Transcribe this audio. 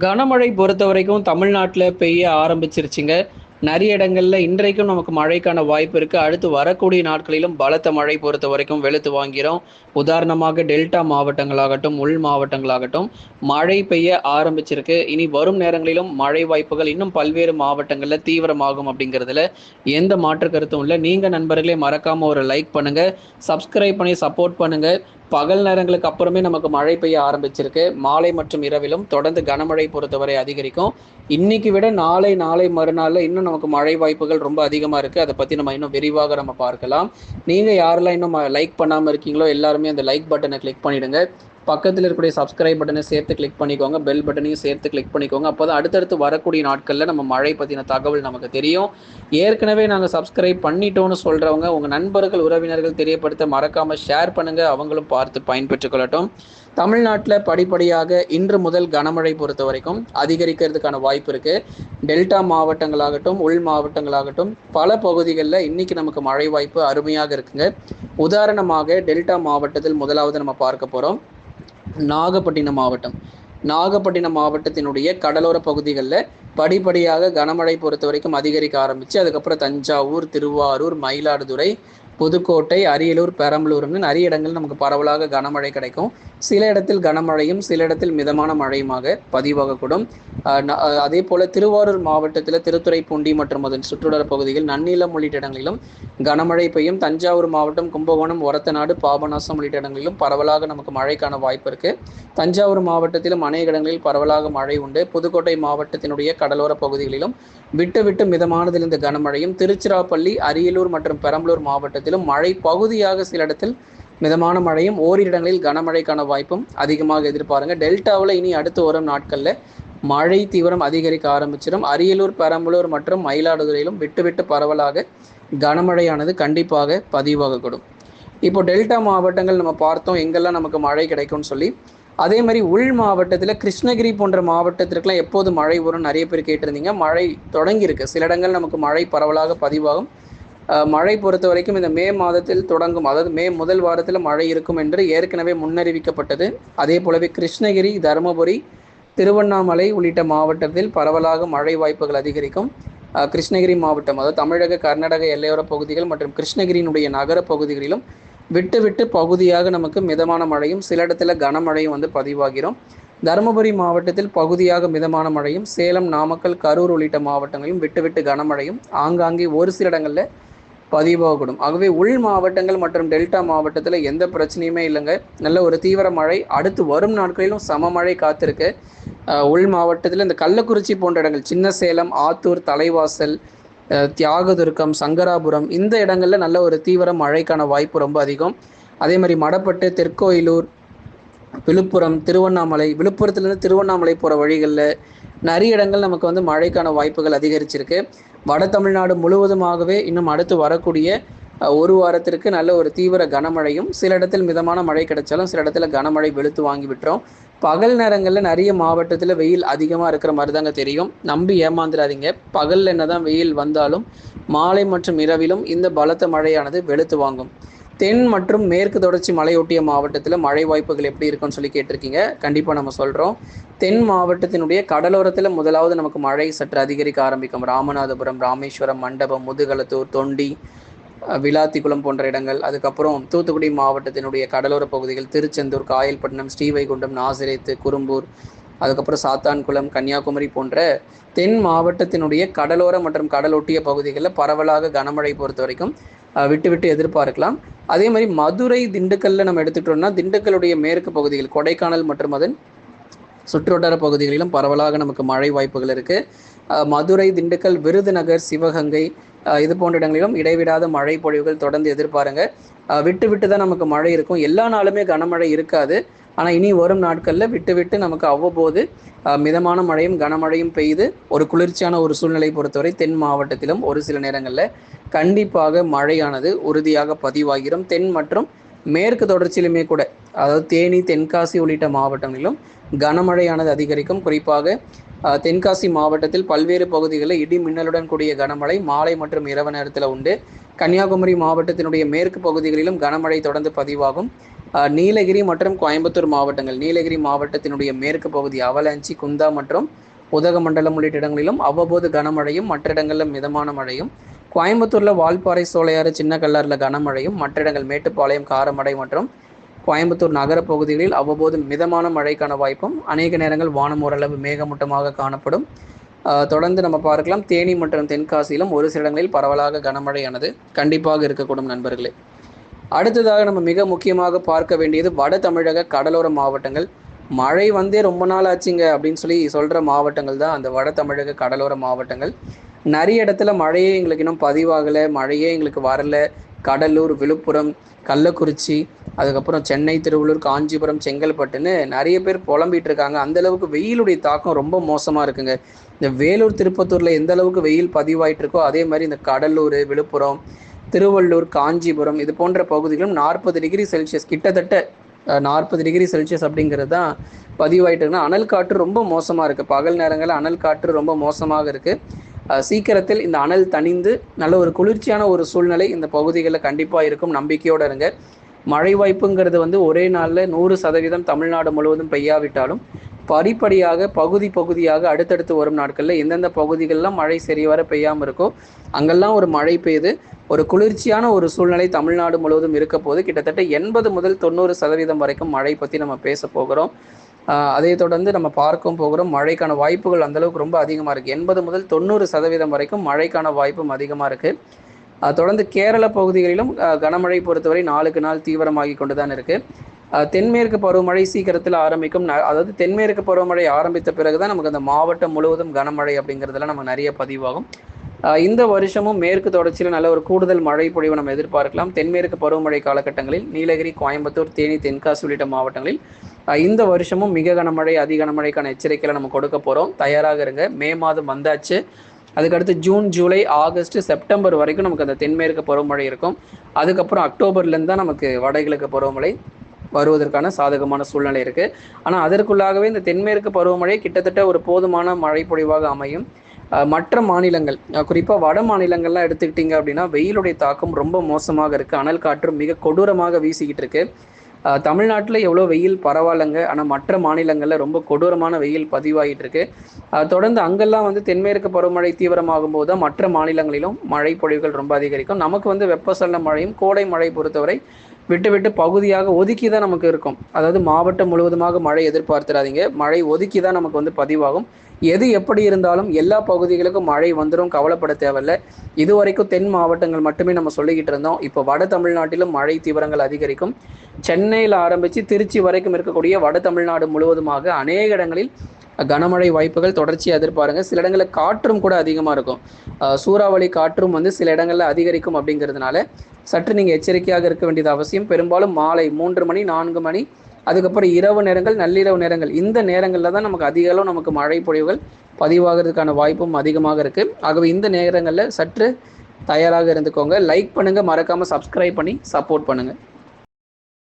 கனமழை பொறுத்த வரைக்கும் தமிழ்நாட்டில் பெய்ய ஆரம்பிச்சிருச்சுங்க. நிறைய இடங்கள்ல இன்றைக்கும் நமக்கு மழைக்கான வாய்ப்பு இருக்கு. அடுத்து வரக்கூடிய நாட்களிலும் பலத்த மழை பொறுத்த வரைக்கும் வெளுத்து வாங்கிறோம். உதாரணமாக டெல்டா மாவட்டங்களாகட்டும் உள் மாவட்டங்களாகட்டும் மழை பெய்ய ஆரம்பிச்சிருக்கு. இனி வரும் நேரங்களிலும் மழை வாய்ப்புகள் இன்னும் பல்வேறு மாவட்டங்கள்ல தீவிரமாகும் அப்படிங்கிறதுல எந்த மாற்று கருத்தும் இல்லை. நீங்க நண்பர்களே மறக்காம ஒரு லைக் பண்ணுங்க. சப்ஸ்கிரைப் பண்ணி சப்போர்ட் பண்ணுங்க. பகல் நேரங்களுக்கு அப்புறமே நமக்கு மழை பெய்ய ஆரம்பிச்சிருக்கு. மாலை மற்றும் இரவிலும் தொடர்ந்து கனமழை பொறுத்தவரை அதிகரிக்கும். இன்னைக்கு விட நாளை நாளை மறுநாள்ல இன்னும் நமக்கு மழை வாய்ப்புகள் ரொம்ப அதிகமா இருக்கு. அதை பத்தி நம்ம இன்னும் விரிவாக நம்ம பார்க்கலாம். நீங்க யாரெல்லாம் இன்னும் லைக் பண்ணாம இருக்கீங்களோ எல்லாருமே அந்த லைக் பட்டனை கிளிக் பண்ணிடுங்க. பக்கத்தில் இருக்கக்கூடிய சப்ஸ்கிரைப் பட்டனை சேர்த்து கிளிக் பண்ணிக்கோங்க. பெல் பட்டனையும் சேர்த்து கிளிக் பண்ணிக்கோங்க. அப்போ தான் அடுத்தடுத்து வரக்கூடிய நாட்களில் நம்ம மழை பற்றின தகவல் நமக்கு தெரியும். ஏற்கனவே நாங்கள் சப்ஸ்கிரைப் பண்ணிட்டோம்னு சொல்கிறவங்க உங்கள் நண்பர்கள் உறவினர்கள் தெரியப்படுத்த மறக்காமல் ஷேர் பண்ணுங்கள் அவங்களும் பார்த்து பயன்பெற்றுக்கொள்ளட்டும். தமிழ்நாட்டில் படிப்படியாக இன்று முதல் கனமழை பொறுத்த வரைக்கும் அதிகரிக்கிறதுக்கான வாய்ப்பு இருக்குது டெல்டா மாவட்டங்களாகட்டும் உள் மாவட்டங்களாகட்டும் பல பகுதிகளில் இன்னைக்கு நமக்கு மழை வாய்ப்பு அருமையாக இருக்குங்க. உதாரணமாக டெல்டா மாவட்டத்தில் முதலாவது நம்ம பார்க்க போகிறோம் நாகப்பட்டினம் மாவட்டம். நாகப்பட்டினம் மாவட்டத்தினுடைய கடலோர பகுதிகளில் படிப்படியாக கனமழை பொறுத்த வரைக்கும் அதிகரிக்க ஆரம்பித்து அதுக்கப்புறம் தஞ்சாவூர் திருவாரூர் மயிலாடுதுறை புதுக்கோட்டை அரியலூர் பெரம்பலூர்னு நிறைய இடங்கள் நமக்கு பரவலாக கனமழை கிடைக்கும். சில இடத்தில் கனமழையும் சில இடத்தில் மிதமான மழையுமாக பதிவாகக்கூடும். அதே போல திருவாரூர் மாவட்டத்தில் திருத்துறைப்பூண்டி மற்றும் அதன் சுற்றுலா பகுதியில் நன்னிலம் உள்ளிட்ட இடங்களிலும் கனமழை பெய்யும். தஞ்சாவூர் மாவட்டம் கும்பகோணம் ஒரத்தநாடு பாபநாசம் உள்ளிட்ட இடங்களிலும் பரவலாக நமக்கு மழைக்கான வாய்ப்பு இருக்கு. தஞ்சாவூர் மாவட்டத்திலும் அநேக இடங்களில் பரவலாக மழை உண்டு. புதுக்கோட்டை மாவட்டத்தினுடைய கடலோர பகுதிகளிலும் விட்டு விட்டு மிதமானதிலிருந்து கனமழையும் திருச்சிராப்பள்ளி அரியலூர் மற்றும் பெரம்பலூர் மாவட்டத்தில் இடத்திலும் மழை பகுதியாக சில இடத்தில் மிதமான மழையும் ஓரிரு இடங்களில் கனமழைக்கான வாய்ப்பும் அதிகமாக எதிர்பாருங்க. டெல்டாவில் இனி அடுத்து வரும் நாட்களில் மழை தீவிரம் அதிகரிக்க ஆரம்பிச்சிடும். அரியலூர் பெரம்பலூர் மற்றும் மயிலாடுதுறையிலும் விட்டு விட்டு பரவலாக கனமழையானது கண்டிப்பாக பதிவாகக்கூடும். இப்போ டெல்டா மாவட்டங்கள் நம்ம பார்த்தோம் எங்கெல்லாம் நமக்கு மழை கிடைக்கும்னு சொல்லி. அதே மாதிரி உள் மாவட்டத்தில் கிருஷ்ணகிரி போன்ற மாவட்டத்திற்கெல்லாம் எப்போது மழை வரும் நிறைய பேர் கேட்டிருந்தீங்க. மழை தொடங்கியிருக்கு. சில இடங்கள் நமக்கு மழை பரவலாக பதிவாகும். மழை பொறுத்த வரைக்கும் இந்த மே மாதத்தில் தொடங்கும் அதாவது மே முதல் வாரத்தில் மழை இருக்கும் என்று ஏற்கனவே முன்னறிவிக்கப்பட்டது. அதே போலவே கிருஷ்ணகிரி தருமபுரி திருவண்ணாமலை உள்ளிட்ட மாவட்டத்தில் பரவலாக மழை வாய்ப்புகள் அதிகரிக்கும். கிருஷ்ணகிரி மாவட்டம் அதாவது தமிழக கர்நாடக எல்லையோர பகுதிகள் மற்றும் கிருஷ்ணகிரியினுடைய நகர பகுதிகளிலும் விட்டு விட்டு பகுதியாக நமக்கு மிதமான மழையும் சில இடத்துல கனமழையும் வந்து பதிவாகிறோம். தருமபுரி மாவட்டத்தில் பகுதியாக மிதமான மழையும் சேலம் நாமக்கல் கரூர் உள்ளிட்ட மாவட்டங்களிலும் விட்டு விட்டு கனமழையும் ஆங்காங்கே ஒரு சில இடங்களில் பதிவாகக்கூடும். ஆகவே உள் மாவட்டங்கள் மற்றும் டெல்டா மாவட்டத்தில் எந்த பிரச்சனையுமே இல்லைங்க. நல்ல ஒரு தீவிர மழை. அடுத்து வரும் நாட்களிலும் சமமழை காத்திருக்கு. உள் மாவட்டத்தில் இந்த கள்ளக்குறிச்சி போன்ற இடங்கள் சின்ன சேலம் ஆத்தூர் தலைவாசல் தியாகதுர்க்கம் சங்கராபுரம் இந்த இடங்களில் நல்ல ஒரு தீவிர மழைக்கான வாய்ப்பு ரொம்ப அதிகம். அதே மாதிரி மடப்பட்டு தெற்கோயிலூர் விழுப்புரம் திருவண்ணாமலை விழுப்புரத்துலேருந்து திருவண்ணாமலை போகிற வழிகளில் நிறைய இடங்கள் நமக்கு வந்து மழைக்கான வாய்ப்புகள் அதிகரிச்சிருக்கு. வட தமிழ்நாடு முழுவதுமாகவே இன்னும் அடுத்து வரக்கூடிய ஒரு வாரத்திற்கு நல்ல ஒரு தீவிர கனமழையும் சில இடத்தில் மிதமான மழை கிடைச்சாலும் சில இடத்துல கனமழை வெளுத்து வாங்கி விட்டுரும். பகல் நேரங்களில் நிறைய மாவட்டத்தில் வெயில் அதிகமாக இருக்கிற மாதிரி தாங்க தெரியும். நம்பி ஏமாந்துடாதீங்க பகலில் என்னதான் வெயில் வந்தாலும் மாலை மற்றும் இரவிலும் இந்த பலத்த மழையானது வெளுத்து வாங்கும். தென் மற்றும் மேற்கு தொடர்ச்சி மலையொட்டிய மாவட்டத்தில் மழை வாய்ப்புகள் எப்படி இருக்குன்னு சொல்லி கேட்டிருக்கீங்க. கண்டிப்பாக நம்ம சொல்கிறோம் தென் மாவட்டத்தினுடைய கடலோரத்தில் முதலாவது நமக்கு மழை சற்று அதிகரிக்க ஆரம்பிக்கும். ராமநாதபுரம் ராமேஸ்வரம் மண்டபம் முதுகலத்தூர் தொண்டி விளாத்திக்குளம் போன்ற இடங்கள். அதுக்கப்புறம் தூத்துக்குடி மாவட்டத்தினுடைய கடலோர பகுதிகள் திருச்செந்தூர் காயல்பட்டினம் ஸ்ரீவைகுண்டம் நாசிரேத்து குறும்பூர் அதுக்கப்புறம் சாத்தான்குளம் கன்னியாகுமரி போன்ற தென் மாவட்டத்தினுடைய கடலோர மற்றும் கடலொட்டிய பகுதிகளில் பரவலாக கனமழை பொறுத்த வரைக்கும் விட்டு விட்டு எதிர்பார்க்கலாம். அதே மாதிரி மதுரை திண்டுக்கல்ல நம்ம எடுத்துக்கிட்டோம்னா திண்டுக்கலுடைய மேற்கு பகுதிகள் கொடைக்கானல் மற்றும் அதன் சுற்றுவட்டார பகுதிகளிலும் பரவலாக நமக்கு மழை வாய்ப்புகள் இருக்கு. மதுரை திண்டுக்கல் விருதுநகர் சிவகங்கை இது போன்ற இடங்களிலும் இடைவிடாத மழை பொழிவுகள் தொடர்ந்து எதிர்பாருங்க. விட்டு விட்டு தான் நமக்கு மழை இருக்கும். எல்லா நாளுமே கனமழை இருக்காது. ஆனால் இனி வரும் நாட்களில் விட்டு விட்டு நமக்கு அவ்வப்போது மிதமான மழையும் கனமழையும் பெய்து ஒரு குளிர்ச்சியான ஒரு சூழ்நிலை பொறுத்தவரை தென் மாவட்டத்திலும் ஒரு சில நேரங்களில் கண்டிப்பாக மழையானது உறுதியாக பதிவாகிடும் தென் மற்றும் மேற்கு தொடர்ச்சியிலுமே கூட அதாவது தேனி தென்காசி உள்ளிட்ட மாவட்டங்களிலும் கனமழையானது அதிகரிக்கும். குறிப்பாக தென்காசி மாவட்டத்தில் பல்வேறு பகுதிகளில் இடி மின்னலுடன் கூடிய கனமழை மாலை மற்றும் இரவு நேரத்தில் உண்டு. கன்னியாகுமரி மாவட்டத்தினுடைய மேற்கு பகுதிகளிலும் கனமழை தொடர்ந்து பதிவாகும். நீலகிரி மற்றும் கோயம்புத்தூர் மாவட்டங்கள். நீலகிரி மாவட்டத்தினுடைய மேற்கு பகுதி அவலாஞ்சி குந்தா மற்றும் உதகமண்டலம் உள்ளிட்ட இடங்களிலும் அவ்வப்போது கனமழையும் மற்ற இடங்களில் மிதமான மழையும். கோயம்புத்தூரில் வால்பாறை சோலையாறு சின்ன கல்லாரில் கனமழையும் மற்ற இடங்கள் மேட்டுப்பாளையம் காரமடை மற்றும் கோயம்புத்தூர் நகர பகுதிகளில் அவ்வப்போது மிதமான மழைக்கான வாய்ப்பும் அநேக நேரங்கள் வானம் ஓரளவு மேகமூட்டமாக காணப்படும். தொடர்ந்து நம்ம பார்க்கலாம். தேனி மற்றும் தென்காசியிலும் ஒரு சில இடங்களில் பரவலாக கனமழையானது. கண்டிப்பாக இருக்கக்கூடும் நண்பர்களே. அடுத்ததாக நம்ம மிக முக்கியமாக பார்க்க வேண்டியது வட தமிழக கடலோர மாவட்டங்கள். மழை வந்தே ரொம்ப நாள் ஆச்சுங்க அப்படின்னு சொல்லி சொல்கிற மாவட்டங்கள் தான் அந்த வட தமிழக கடலோர மாவட்டங்கள். நிறைய இடத்துல மழையே எங்களுக்கு இன்னும் பதிவாகலை மழையே எங்களுக்கு வரல. கடலூர் விழுப்புரம் கள்ளக்குறிச்சி அதுக்கப்புறம் சென்னை திருவள்ளூர் காஞ்சிபுரம் செங்கல்பட்டுன்னு நிறைய பேர் புலம்பிட்டு இருக்காங்க. அந்த அளவுக்கு வெயிலுடைய தாக்கம் ரொம்ப மோசமாக இருக்குங்க. இந்த வேலூர் திருப்பத்தூரில் எந்த அளவுக்கு வெயில் பதிவாயிட்டு இருக்கோ அதே மாதிரி இந்த கடலூர் விழுப்புரம் திருவள்ளூர் காஞ்சிபுரம் இது போன்ற பகுதிகளும் நாற்பது டிகிரி செல்சியஸ் கிட்டத்தட்ட நாற்பது டிகிரி செல்சியஸ் அப்படிங்கிறது தான் பதிவாயிட்டு இருக்குன்னா அனல் காற்று ரொம்ப மோசமாக இருக்குது பகல் நேரங்களில் அனல் காற்று ரொம்ப மோசமாக இருக்குது சீக்கிரத்தில் இந்த அனல் தணிந்து நல்ல ஒரு குளிர்ச்சியான ஒரு சூழ்நிலை இந்த பகுதிகளில் கண்டிப்பாக இருக்கும். நம்பிக்கையோடு இருங்க. மழை வாய்ப்புங்கிறது வந்து ஒரே நாளில் நூறு சதவீதம் தமிழ்நாடு முழுவதும் பெய்யாவிட்டாலும் படிப்படியாக பகுதி பகுதியாக அடுத்தடுத்து வரும் நாட்களில் எந்தெந்த பகுதிகளெலாம் மழை சரிவர பெய்யாமல் இருக்கோ அங்கெல்லாம் ஒரு மழை பெய்யுது ஒரு குளிர்ச்சியான ஒரு சூழ்நிலை தமிழ்நாடு முழுவதும் இருக்க போது கிட்டத்தட்ட எண்பது முதல் தொண்ணூறு சதவீதம் வரைக்கும் மழை பற்றி நம்ம பேச போகிறோம். அதை தொடர்ந்து நம்ம பார்க்கும் போகிறோம். மழைக்கான வாய்ப்புகள் அந்தளவுக்கு ரொம்ப அதிகமாக இருக்குது எண்பது முதல் தொண்ணூறு சதவீதம் வரைக்கும் மழைக்கான வாய்ப்பும் அதிகமாக இருக்குது தொடர்ந்து கேரள பகுதிகளிலும் கனமழை பொறுத்தவரை நாளுக்கு நாள் தீவிரமாகி கொண்டு தான் இருக்குது தென்மேற்கு பருவமழை சீக்கிரத்தில் ஆரம்பிக்கும். அதாவது தென்மேற்கு பருவமழை ஆரம்பித்த பிறகு தான் நமக்கு அந்த மாவட்டம் முழுவதும் கனமழை அப்படிங்கிறதுலாம் நமக்கு நிறைய பதிவாகும். இந்த வருஷமும் மேற்கு தொடர்ச்சியில் நல்ல ஒரு கூடுதல் மழை பொழிவு நம்ம எதிர்பார்க்கலாம். தென்மேற்கு பருவமழை காலகட்டங்களில் நீலகிரி கோயம்புத்தூர் தேனி தென்காசி உள்ளிட்ட மாவட்டங்களில் இந்த வருஷமும் மிக கனமழை அதிக கனமழைக்கான எச்சரிக்கைகளை நம்ம கொடுக்க போகிறோம் தயாராக இருங்க. மே மாதம் வந்தாச்சு. அதுக்கடுத்து ஜூன் ஜூலை ஆகஸ்ட் செப்டம்பர் வரைக்கும் நமக்கு அந்த தென்மேற்கு பருவமழை இருக்கும். அதுக்கப்புறம் அக்டோபர்லேருந்து தான் நமக்கு வடகிழக்கு பருவமழை வருவதற்கான சாதகமான சூழ்நிலை இருக்குது ஆனால் அதற்குள்ளாகவே இந்த தென்மேற்கு பருவமழை கிட்டத்தட்ட ஒரு போதுமான மழை பொழிவாக அமையும். மற்ற மாநிலங்கள் குறிப்பாக வட மாநிலங்கள்லாம் எடுத்துக்கிட்டிங்க அப்படின்னா வெயிலுடைய தாக்கம் ரொம்ப மோசமாக இருக்குது அனல் காற்று மிக கொடூரமாக வீசிக்கிட்டு இருக்கு. தமிழ்நாட்டில் எவ்வளோ வெயில் பரவாயில்லைங்க. ஆனால் மற்ற மாநிலங்களில் ரொம்ப கொடூரமான வெயில் பதிவாகிட்டு இருக்கு. தொடர்ந்து அங்கெல்லாம் வந்து தென்மேற்கு பருவமழை தீவிரமாகும் போது தான் மற்ற மாநிலங்களிலும் மழை பொழிவுகள் ரொம்ப அதிகரிக்கும். நமக்கு வந்து வெப்பசலன மழையும் கோடை மழை பொறுத்தவரை விட்டு விட்டு பகுதியாக ஒதுக்கி தான் நமக்கு இருக்கும். அதாவது மாவட்டம் முழுவதுமாக மழை எதிர்பார்த்துடாதீங்க மழை ஒதுக்கி தான் நமக்கு வந்து பதிவாகும். எது எப்படி இருந்தாலும் எல்லா பகுதிகளுக்கும் மழை வந்துடும் கவலைப்பட தேவையில்ல. இது வரைக்கும் தென் மாவட்டங்கள் மட்டுமே நம்ம சொல்லிக்கிட்டு இருந்தோம். இப்போ வட தமிழ்நாட்டிலும் மழை தீவிரங்கள் அதிகரிக்கும். சென்னையில் ஆரம்பித்து திருச்சி வரைக்கும் இருக்கக்கூடிய வட தமிழ்நாடு முழுவதுமாக அநேக இடங்களில் கனமழை வாய்ப்புகள் தொடர்ச்சியாக எதிர்பாருங்க. சில இடங்களில் காற்றும் கூட அதிகமாக இருக்கும். சூறாவளி காற்றும் வந்து சில இடங்களில் அதிகரிக்கும் அப்படிங்கிறதுனால சற்று நீங்கள் எச்சரிக்கையாக இருக்க வேண்டியது அவசியம். பெரும்பாலும் மாலை மூன்று மணி நான்கு மணி அதுக்கப்புறம் இரவு நேரங்கள் நள்ளிரவு நேரங்கள். இந்த நேரங்களில் தான் நமக்கு அதிக அளவு நமக்கு மழை பொழிவுகள் பதிவாகிறதுக்கான வாய்ப்பும் அதிகமாக இருக்குது ஆகவே இந்த நேரங்களில் சற்று தயாராக இருந்துக்கோங்க. லைக் பண்ணுங்கள் மறக்காமல் சப்ஸ்கிரைப் பண்ணி சப்போர்ட் பண்ணுங்கள்